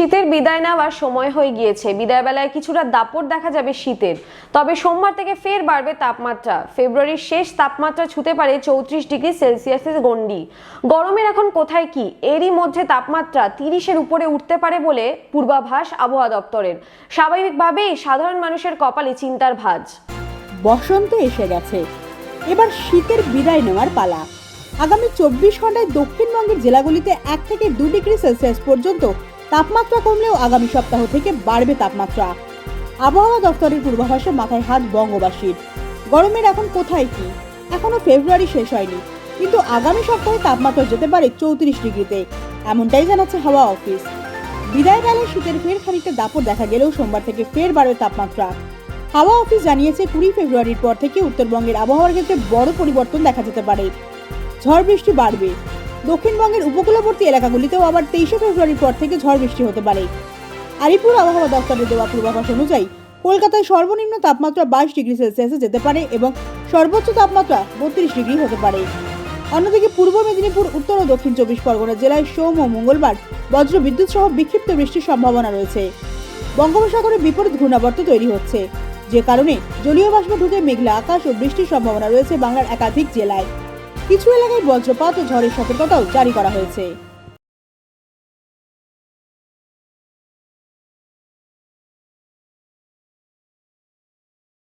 শীতের বিদায় নেওয়ার সময় হয়ে গিয়েছে। বিদায় বেলায় কিছুটা দাপট দেখা যাবে শীতের। তবে সোমবার থেকে ফের বাড়বে তাপমাত্রা। ফেব্রুয়ারির শেষ তাপমাত্রা ছুতে পারে চৌত্রিশ ডিগ্রি সেলসিয়াসের গণ্ডি। গরমের এখন কোথায় কি? এরই মধ্যে তাপমাত্রা তিরিশের উপরে উঠতে পারে বলে পূর্বাভাস আবহাওয়া দপ্তরের। স্বাভাবিকভাবেই সাধারণ মানুষের কপালে চিন্তার ভাঁজ। বসন্ত এসে গেছে। এবার শীতের বিদায় নেওয়ার পালা। আগামী চব্বিশ ঘন্টায় দক্ষিণবঙ্গের জেলাগুলিতে এক থেকে দু ডিগ্রি সেলসিয়াস পর্যন্ত তাপমাত্রা কমলেও আগামী সপ্তাহ থেকে বাড়বে তাপমাত্রা। আবহাওয়া দপ্তরের পূর্বাভাসে মাথায় হাত বঙ্গবাসীর। গরমের এখন কোথায় কি? এখনও ফেব্রুয়ারি শেষ হয়নি। কিন্তু আগামী সপ্তাহে তাপমাত্রা যেতে পারে চৌত্রিশ ডিগ্রিতে। এমনটাই জানাচ্ছে হাওয়া অফিস। বিদায় বেলায় শীতের ফের খানিকটা দাপট দেখা গেলেও সোমবার থেকে ফের বাড়বে তাপমাত্রা। হাওয়া অফিস জানিয়েছে, কুড়ি ফেব্রুয়ারির পর থেকে উত্তরবঙ্গের আবহাওয়ার ক্ষেত্রে বড় পরিবর্তন দেখা যেতে পারে। ঝড় বৃষ্টি বাড়বে। দক্ষিণবঙ্গের উপকূলবর্তী এলাকাগুলিতেও আবার তেইশে ফেব্রুয়ারির পর থেকে ঝড় বৃষ্টি হতে পারে। আলিপুর আবহাওয়া দপ্তরের দেওয়া পূর্বাভাস অনুযায়ী, কলকাতায় সর্বনিম্ন তাপমাত্রা বাইশ ডিগ্রি সেলসিয়াসে যেতে পারে এবং সর্বোচ্চ তাপমাত্রা বত্রিশ ডিগ্রি হতে পারে। অন্যদিকে পূর্ব মেদিনীপুর, উত্তর ও দক্ষিণ চব্বিশ পরগনা জেলায় সোম ও মঙ্গলবার বজ্র বিদ্যুৎ সহ বিক্ষিপ্ত বৃষ্টির সম্ভাবনা রয়েছে। বঙ্গোপসাগরে বিপরীত ঘূর্ণাবর্ত তৈরি হচ্ছে। যে কারণে জলীয় বাষ্প ঢুকে মেঘলা আকাশ ও বৃষ্টির সম্ভাবনা রয়েছে বাংলার একাধিক জেলায়। কিছু এলাকায় বজ্রপাত ও ঝড়ের সতর্কতাও জারি করা হয়েছে।